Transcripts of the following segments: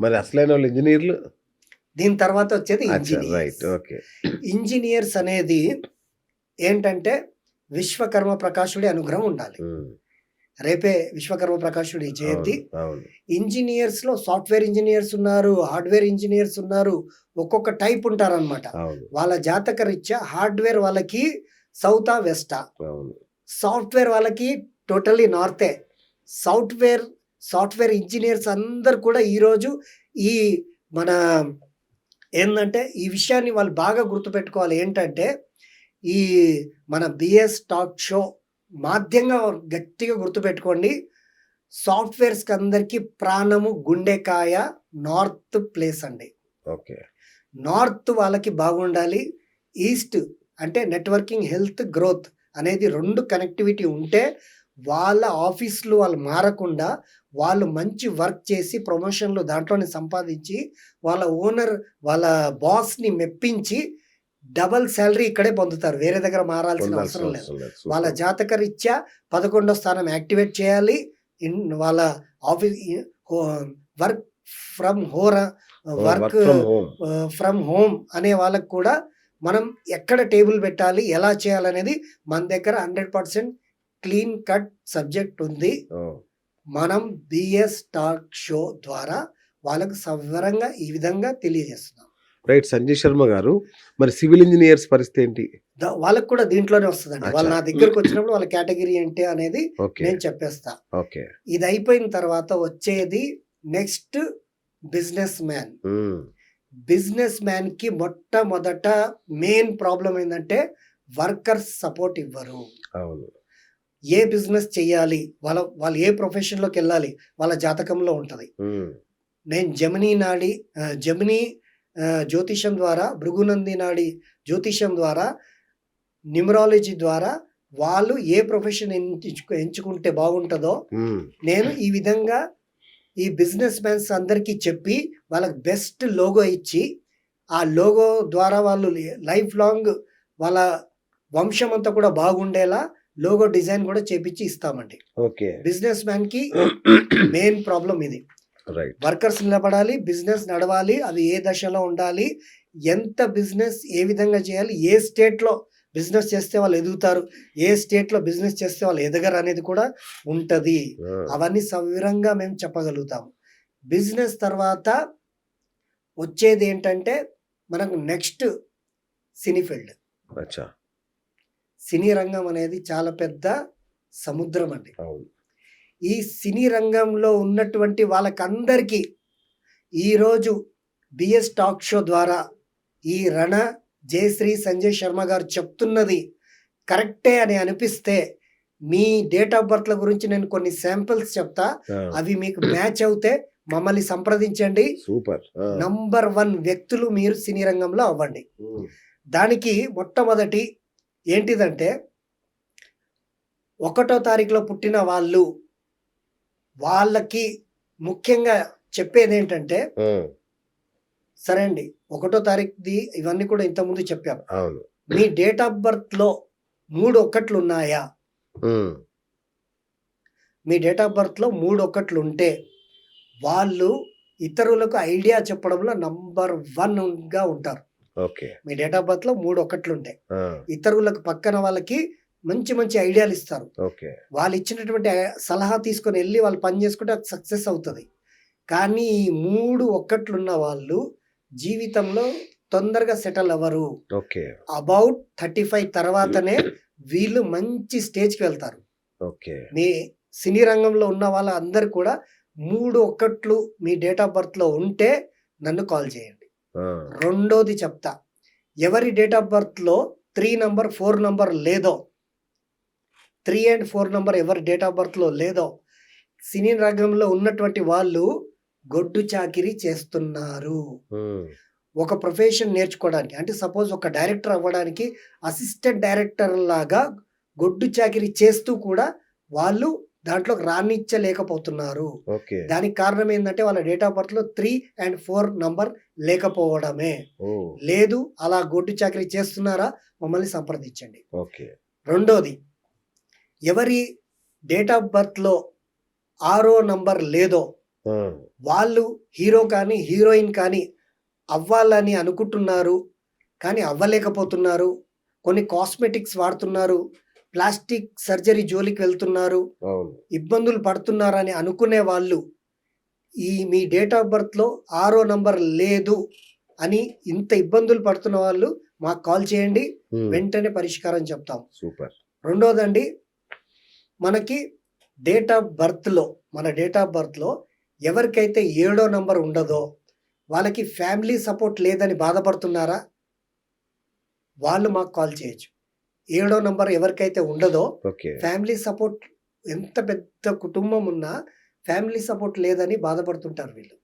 మరి అసలైన వాళ్ళు ఇంజనీర్లు? దీని తర్వాత వచ్చేది రైట్ ఇంజనీర్స్ ఓకే ఇంజనీర్స్ అనేది ఏంటంటే విశ్వకర్మ ప్రకాశుడి అనుగ్రహం ఉండాలి. రేపే విశ్వకర్మ ప్రకాశుడి జయంతి. ఇంజనీర్స్లో సాఫ్ట్వేర్ ఇంజనీర్స్ ఉన్నారు హార్డ్వేర్ ఇంజనీర్స్ ఉన్నారు ఒక్కొక్క టైప్ ఉంటారన్నమాట. అవును. వాళ్ళ జాతక రీత్యా హార్డ్వేర్ వాళ్ళకి సౌతా వెస్టా. సాఫ్ట్వేర్ వాళ్ళకి టోటల్లీ నార్తే. సాఫ్ట్వేర్ సాఫ్ట్వేర్ ఇంజనీర్స్ అందరు కూడా ఈరోజు ఈ మన ఏంటంటే ఈ విషయాన్ని వాళ్ళు బాగా గుర్తుపెట్టుకోవాలి. ఏంటంటే ఈ మన బిఎస్ టాక్ షో మాధ్యంగా గట్టిగా గుర్తుపెట్టుకోండి. సాఫ్ట్వేర్స్కి అందరికీ ప్రాణము గుండెకాయ నార్త్ ప్లేస్ అండి. ఓకే. నార్త్ వాళ్ళకి బాగుండాలి. ఈస్ట్ అంటే నెట్వర్కింగ్ హెల్త్ గ్రోత్ అనేది రెండు కనెక్టివిటీ ఉంటే వాళ్ళ ఆఫీసులు వాళ్ళు మారకుండా వాళ్ళు మంచి వర్క్ చేసి ప్రమోషన్లు దాంట్లోనే సంపాదించి వాళ్ళ ఓనర్ వాళ్ళ బాస్ని మెప్పించి డబల్ శాలరీ ఇక్కడే పొందుతారు. వేరే దగ్గర మారాల్సిన అవసరం లేదు. వాళ్ళ జాతక రీత్యా పదకొండో స్థానం యాక్టివేట్ చేయాలి. ఇన్ వాళ్ళ office work from home work work from home. From home అనే వాళ్ళకు కూడా మనం ఎక్కడ టేబుల్ పెట్టాలి ఎలా చేయాలనేది మన దగ్గర hundred percent clean cut subject ఉంది. మనం బిఎస్ టాక్ షో ద్వారా వాళ్ళకు సవివరంగా ఈ విధంగా తెలియజేస్తున్నాం. రైట్ సంజయ్ శర్మ గారు. మరి సివిల్ ఇంజనీర్స్ పరిస్థితి ఏంటి? వాళ్ళకు కూడా దీంట్లోనే వస్తుందండి. వాళ్ళు నా. దగ్గరకు వచ్చినప్పుడు వాళ్ళ కేటగిరీ ఏంటి అనేది నేను చెప్పేస్తా. ఓకే. ఇది అయిపోయిన తర్వాత వచ్చేది నెక్స్ట్ బిజినెస్ మ్యాన్. బిజినెస్ మ్యాన్కి మొట్టమొదట మెయిన్ ప్రాబ్లం ఏంటంటే వర్కర్స్ సపోర్ట్ ఇవ్వరు. అవును. ఏ బిజినెస్ చేయాలి వాళ్ళ వాళ్ళు ఏ ప్రొఫెషన్లోకి వెళ్ళాలి వాళ్ళ జాతకంలో ఉంటుంది. నేను జమినీ నాడి జమినీ జ్యోతిషం ద్వారా భృగునంది నాడి జ్యోతిషం ద్వారా న్యూమరాలజీ ద్వారా వాళ్ళు ఏ ప్రొఫెషన్ ఎంచుకు ఎంచుకుంటే బాగుంటుందో. నేను ఈ విధంగా ఈ బిజినెస్ మ్యాన్స్ అందరికీ చెప్పి వాళ్ళకి బెస్ట్ లోగో ఇచ్చి ఆ లోగో ద్వారా వాళ్ళు లైఫ్ లాంగ్ వాళ్ళ వంశం అంతా కూడా బాగుండేలా లోగో డిజైన్ కూడా చేపించి ఇస్తామండి. ఓకే. బిజినెస్ మ్యాన్కి మెయిన్ ప్రాబ్లం ఇది. వర్కర్స్ నిలబడాలి బిజినెస్ నడవాలి అది ఏ దశలో ఉండాలి ఎంత బిజినెస్ ఏ విధంగా చేయాలి ఏ స్టేట్లో బిజినెస్ చేస్తే వాళ్ళు ఎదుగుతారు ఏ స్టేట్లో బిజినెస్ చేస్తే వాళ్ళు ఎదగరు అనేది కూడా ఉంటుంది. అవన్నీ సవివరంగా మేము చెప్పగలుగుతాము. బిజినెస్ తర్వాత వచ్చేది ఏంటంటే మనకు నెక్స్ట్ సినీ ఫీల్డ్. సినీ రంగం అనేది చాలా పెద్ద సముద్రం అండి. ఈ సినీ రంగంలో ఉన్నటువంటి వాళ్ళకందరికీ ఈరోజు బిఎస్ టాక్ షో ద్వారా ఈ రణ జయశ్రీ సంజయ్ శర్మ గారు చెప్తున్నది కరెక్టే అని అనిపిస్తే మీ డేట్ ఆఫ్ బర్త్ల గురించి నేను కొన్ని శాంపిల్స్ చెప్తా. అవి మీకు మ్యాచ్ అవుతే మమ్మల్ని సంప్రదించండి. సూపర్. నంబర్ వన్ వ్యక్తులు మీరు సినీ రంగంలో అవ్వండి. దానికి మొట్టమొదటి ఏంటిదంటే ఒకటో తారీఖులో పుట్టిన వాళ్ళు వాళ్ళకి ముఖ్యంగా చెప్పేది ఏంటంటే సరే అండి ఒకటో తారీఖుది ఇవన్నీ కూడా ఇంతకుముందు చెప్పాం. అవును. మీ డేట్ ఆఫ్ బర్త్లో మూడు ఒక్కట్లు ఉన్నాయా. మీ డేట్ ఆఫ్ బర్త్లో మూడు ఒక్కట్లు ఉంటే వాళ్ళు ఇతరులకు ఐడియా చెప్పడంలో నంబర్ వన్గా ఉంటారు. మీ డేట్ ఆఫ్ బర్త్లో మూడు ఒక్కట్లు ఉంటాయి ఇతరులకు పక్కన వాళ్ళకి మంచి మంచి ఐడియాలు ఇస్తారు. ఓకే. వాళ్ళు ఇచ్చినటువంటి సలహా తీసుకొని వెళ్ళి వాళ్ళు పని చేసుకుంటే అది సక్సెస్ అవుతుంది. కానీ ఈ మూడు ఒక్కట్లున్న వాళ్ళు జీవితంలో తొందరగా సెటిల్ అవ్వరు. ఓకే. అబౌట్ థర్టీ ఫైవ్ తర్వాతనే వీళ్ళు మంచి స్టేజ్కి వెళ్తారు. ఓకే. మీ సినీ రంగంలో ఉన్న వాళ్ళందరూ కూడా మూడు ఒక్కట్లు మీ డేట్ ఆఫ్ బర్త్లో ఉంటే నన్ను కాల్ చేయండి. రెండోది చెప్తా. ఎవరి డేట్ ఆఫ్ బర్త్లో త్రీ నంబర్ ఫోర్ నంబర్ లేదో త్రీ అండ్ ఫోర్ నంబర్ ఎవరి డేట్ ఆఫ్ బర్త్లో లేదో సినీ రంగంలో ఉన్నటువంటి వాళ్ళు గొడ్డు చాకిరీ చేస్తున్నారు. ఒక ప్రొఫెషన్ నేర్చుకోవడానికి అంటే సపోజ్ ఒక డైరెక్టర్ అవ్వడానికి అసిస్టెంట్ డైరెక్టర్ లాగా గొడ్డు చాకిరీ చేస్తూ కూడా వాళ్ళు దాంట్లో రాణించలేకపోతున్నారు దానికి కారణం ఏంటంటే వాళ్ళ డేట్ ఆఫ్ బర్త్లో త్రీ అండ్ ఫోర్ నంబర్ లేకపోవడమే. లేదు అలా గొడ్డు చాకరీ చేస్తున్నారా మమ్మల్ని సంప్రదించండి. ఓకే. రెండోది ఎవరి డేట్ ఆఫ్ బర్త్లో ఆరో నంబర్ లేదో వాళ్ళు హీరో కానీ హీరోయిన్ కానీ అవ్వాలని అనుకుంటున్నారు కానీ అవ్వలేకపోతున్నారు కొన్ని కాస్మెటిక్స్ వాడుతున్నారు ప్లాస్టిక్ సర్జరీ జోలికి వెళ్తున్నారు. ఇబ్బందులు పడుతున్నారని అనుకునే వాళ్ళు ఈ మీ డేట్ ఆఫ్ బర్త్లో ఆరో నంబర్ లేదు అని ఇంత ఇబ్బందులు పడుతున్న వాళ్ళు మాకు కాల్ చేయండి. వెంటనే పరిష్కారం చెప్తాం. సూపర్. రెండోదండి మనకి డేట్ ఆఫ్ బర్త్లో మన డేట్ ఆఫ్ బర్త్లో ఎవరికైతే ఏడో నంబర్ ఉండదో వాళ్ళకి ఫ్యామిలీ సపోర్ట్ లేదని బాధపడుతున్నారా? వాళ్ళు మాకు కాల్ చేయొచ్చు. ఏడో నంబర్ ఎవరికైతే ఉండదో ఫ్యామిలీ సపోర్ట్ ఎంత పెద్ద కుటుంబం ఉన్నా ఫ్యామిలీ సపోర్ట్ లేదని బాధపడుతుంటారు వీళ్ళు.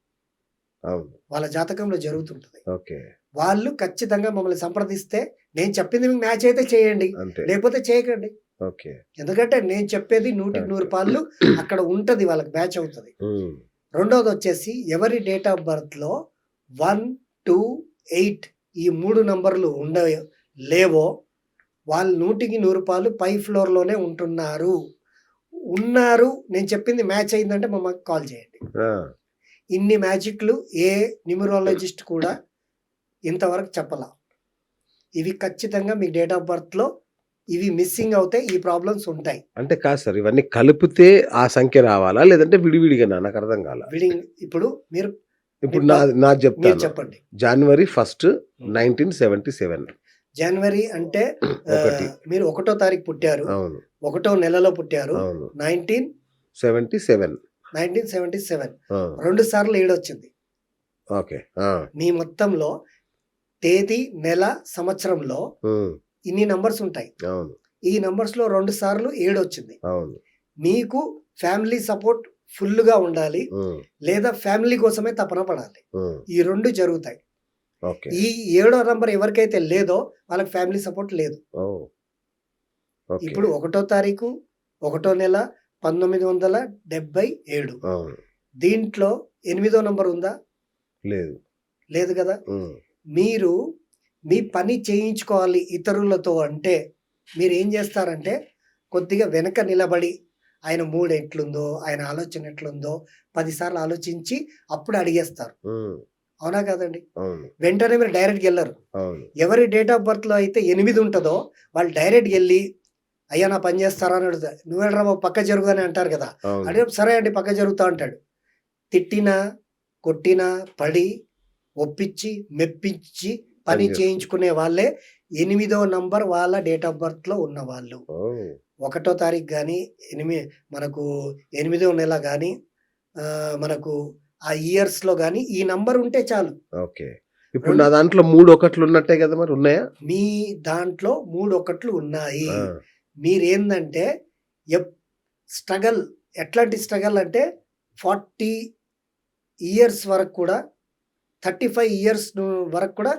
వాళ్ళ జాతకంలో జరుగుతుంటుంది. ఓకే. వాళ్ళు ఖచ్చితంగా మమ్మల్ని సంప్రదిస్తే నేను చెప్పింది మీకు మ్యాచ్ అయితే చేయండి లేకపోతే చేయకండి. ఓకే. ఎందుకంటే నేను చెప్పేది నూటికి నూరు పాళ్ళు అక్కడ ఉంటది వాళ్ళకి మ్యాచ్ అవుతుంది. రెండోది వచ్చేసి ఎవరి డేట్ ఆఫ్ బర్త్లో వన్ టూ ఎయిట్ ఈ మూడు నంబర్లు ఉండ లేవో వాళ్ళు నూటికి నూరు పాలు పై ఫ్లోర్లోనే ఉంటున్నారు. ఉన్నారు. నేను చెప్పింది మ్యాచ్ అయిందంటే మమ్మల్ని కాల్ చేయండి. ఇన్ని మ్యాజిక్లు ఏ న్యూమరాలజిస్ట్ కూడా ఇంతవరకు చెప్పలా. ఇవి ఖచ్చితంగా మీ డేట్ ఆఫ్ బర్త్లో ఇవి మిస్సింగ్ అవుతే ఈ ప్రాబ్లమ్స్ ఉంటాయి. అంటే కాదు సార్ ఇవన్నీ కలిపితే ఆ సంఖ్య రావాలా? లేదంటే విడివిడిగా నాకు అర్థం కాల. విడింగ్ ఇప్పుడు మీరు ఇప్పుడు నా నా చెప్తాను. చెప్పండి. January first nineteen seventy seven జనవరి అంటే. మీరు ఒకటో తారీఖు పుట్టారు. ఒకటో నెలలో పుట్టారు. Nineteen seventy seven. Nineteen seventy seven. రెండు సార్లు ఏడొచ్చింది. ఓకే. మీ మొత్తంలో తేదీ నెల సంవత్సరంలో ఇన్ని నంబర్స్ ఉంటాయి. ఈ నంబర్స్లో రెండు సార్లు ఏడు వచ్చింది మీకు ఫ్యామిలీ సపోర్ట్ ఫుల్గా ఉండాలి లేదా ఫ్యామిలీ కోసమే తపన పడాలి. ఈ రెండు జరుగుతాయి. ఈ ఏడో నంబర్ ఎవరికైతే లేదో వాళ్ళకి ఫ్యామిలీ సపోర్ట్ లేదు. ఇప్పుడు ఒకటో తారీఖు ఒకటో నెల పంతొమ్మిది వందల డెబ్బై ఏడు. దీంట్లో ఎనిమిదో నంబర్ ఉందా? లేదు. లేదు కదా? మీరు మీ పని చేయించుకోవాలి ఇతరులతో అంటే మీరు ఏం చేస్తారంటే కొద్దిగా వెనక నిలబడి ఆయన మూడు ఎట్లుందో ఆయన ఆలోచన ఎట్లుందో పదిసార్లు ఆలోచించి అప్పుడు అడిగేస్తారు. అవునా కదండి? వెంటనే మీరు డైరెక్ట్గా వెళ్ళరు. ఎవరి డేట్ ఆఫ్ బర్త్లో అయితే ఎనిమిది ఉంటుందో వాళ్ళు డైరెక్ట్గా వెళ్ళి అయ్యా నా పని చేస్తారా? అని అడుగుతారు నువ్వు వెళ్ళరా బాబు పక్క జరుగు అని అంటారు కదా. అంటే సరే అండి పక్క జరుగుతా అంటాడు. తిట్టినా కొట్టినా పడి ఒప్పించి మెప్పించి పని. చేయించుకునే వాళ్ళే ఎనిమిదో నంబర్ వాళ్ళ డేట్ ఆఫ్ బర్త్లో ఉన్న వాళ్ళు. ఒకటో తారీఖు కానీ ఎనిమిది మనకు ఎనిమిదో నెల కానీ మనకు ఆ ఇయర్స్లో కానీ ఈ నంబర్ ఉంటే చాలు. ఓకే. ఇప్పుడు నా దాంట్లో మూడు ఒకట్లు ఉన్నట్టే కదా మరి ఉన్నాయా? మీ దాంట్లో మూడు ఒకట్లు ఉన్నాయి మీరేందంటే స్ట్రగల్ ఎట్లాంటి స్ట్రగల్ అంటే ఫార్టీ ఇయర్స్ వరకు కూడా థర్టీ ఫైవ్ ఇయర్స్ వరకు కూడా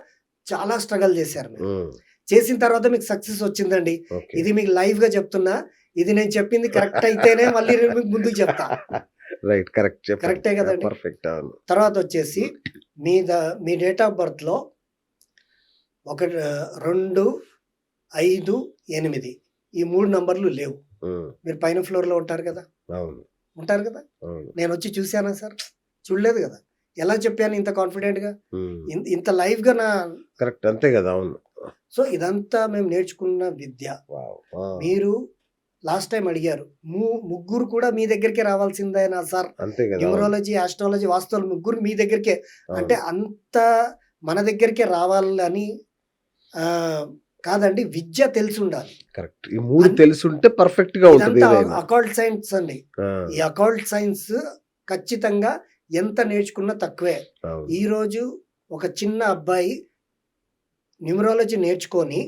చాలా స్ట్రగల్ చేశారు మీరు. చేసిన తర్వాత మీకు సక్సెస్ వచ్చిందండి. ఇది మీకు లైవ్గా చెప్తున్నా. ఇది నేను చెప్పింది కరెక్ట్ అయితేనే మళ్ళీ ముందుకు చెప్తా. రైట్ కరెక్ట్ కరెక్టే కదండి? పర్ఫెక్ట్ అవును. తర్వాత వచ్చేసి మీ ద మీ డేట్ ఆఫ్ బర్త్లో ఒక రెండు ఐదు ఎనిమిది ఈ మూడు నంబర్లు లేవు. మీరు పైన ఫ్లోర్లో ఉంటారు కదా? అవును. ఉంటారు కదా? నేను వచ్చి చూశానా సార్? చూడలేదు కదా. ఎలా చెప్పాను ఇంత కాన్ఫిడెంట్గా? ఉమ్, ఇన్- ఇంత లైవ్గా నా కరెక్ట్ అంతే కదా అవును. సో ఇదంతా మేము నేర్చుకున్న విద్య. మీరు లాస్ట్ టైం అడిగారు. ముగ్గురు కూడా మీ దగ్గరికి రావాల్సిందేనా సార్? న్యూమరాలజీ ఆస్ట్రాలజీ వాస్తవాలు ముగ్గురు మీ దగ్గరికే. అంటే అంత మన దగ్గరికే రావాలని కాదండి విద్య తెలిసి ఉండాలి కరెక్ట్. ఈ మూడు తెలుసుంటే పర్ఫెక్ట్గా ఉంటుంది సైన్స్ అండి. ఈ అకౌంట్ సైన్స్ ఖచ్చితంగా ఎంత నేర్చుకున్నా తక్కువే. ఈ రోజు ఒక చిన్న అబ్బాయి న్యూమరాలజీ నేర్చుకొని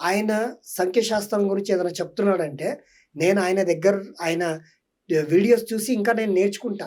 ఆయన సంఖ్యాశాస్త్రం గురించి ఏదైనా చెప్తున్నాడంటే నేను ఆయన దగ్గర ఆయన వీడియోస్ చూసి ఇంకా నేను నేర్చుకుంటా.